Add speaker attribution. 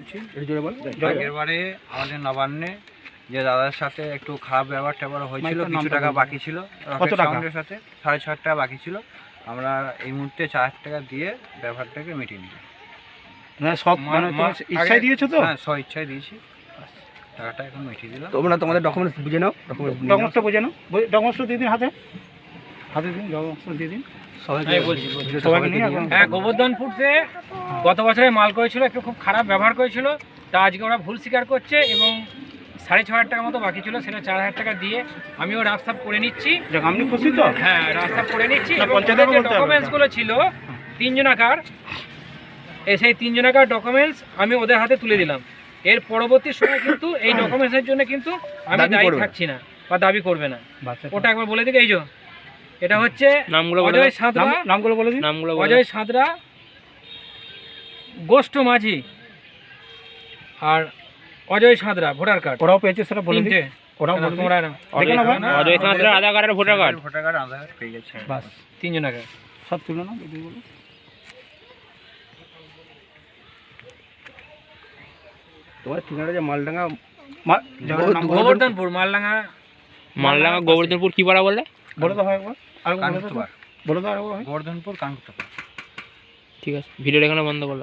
Speaker 1: বলছি। আগের বারে আমাদের নবান্নে যে দাদার সাথে একটু খারাপ ব্যবহার ট্যাবহার হয়েছিল কিছু টাকা বাকি ছিল
Speaker 2: কত
Speaker 1: সাথে সাড়ে ছ হাজার টাকা বাকি ছিল। আমরা এই মুহূর্তে চার হাজার টাকা দিয়ে ব্যবহারটাকে মিটিয়ে নিই
Speaker 2: না সব মানে ইচ্ছাই দিয়েছ তো?
Speaker 1: হ্যাঁ স্ব ইচ্ছায় দিয়েছি। টাকাটা এখন মিটিয়ে দিলাম।
Speaker 2: তোমরা তোমাদের ডকুমেন্টস বুঝে নাও ডকুমেন্টসটা বুঝে নাও। ডকুমেন্টসটা দিয়ে দিন হাতে। হাতে দিন ডকুমেন্টসটা দিয়ে দিন।
Speaker 3: হ্যাঁ, হ্যাঁ গোবর্ধনপুরতে গত বছরে মাল করেছিল একটু খুব খারাপ ব্যবহার করেছিল। তা আজকে ওরা ভুল স্বীকার করছে এবং সাড়ে ছ হাজার টাকা মতো বাকি ছিল সেটা চার হাজার টাকা দিয়ে আমিও রাস্তা করে নিচ্ছি।
Speaker 2: যাক আপনি খুশি তো?
Speaker 3: হ্যাঁ রাস্তা করে নিচ্ছি ডকুমেন্টসগুলো ছিল তিনজনাকার এ সেই তিনজনাকার ডকুমেন্টস আমি ওদের হাতে তুলে দিলাম। এর পরবর্তী সময় কিন্তু এই ডকুমেন্টসের জন্য কিন্তু আমি
Speaker 2: দাবি
Speaker 3: দায়ী থাকছি না বা দাবি করবে না। ওটা একবার বলে দিকে এই যে এটা হচ্ছে
Speaker 4: নামগুলো বলে
Speaker 3: অজয়। সাঁতরা।
Speaker 2: নামগুলো বলে দিন।
Speaker 4: নামগুলো বলে
Speaker 3: অজয় সাঁতরা গোষ্ঠ মাঝি আর অজয় সাঁতরা ভোটার কার্ড।
Speaker 2: ওরাও পেয়েছে সেটা বলে দিন। ওরাও
Speaker 3: তোমরা না। না,
Speaker 4: অজয় সাঁতরা আধার কার্ড আর voter card.
Speaker 1: Voter card Aadhaar card পেয়ে গেছে।
Speaker 2: বাস
Speaker 3: তিনজনাকে
Speaker 2: সব তুলে বলো। তোমার ঠিকানা যে মালডাঙ্গা।
Speaker 3: গোবর্ধনপুর। মালডাঙ্গা।
Speaker 4: মালডাঙ্গা গোবর্ধনপুর কি পাড়া বলে
Speaker 2: বলে দাও হয় একবার আর বলে দাও।
Speaker 1: আর
Speaker 2: বলে দাও আরেকবার। হয়
Speaker 1: গোবর্ধনপুর কানকুতবার
Speaker 4: ঠিক আছে। ভিডিওটা এখানে বন্ধ করল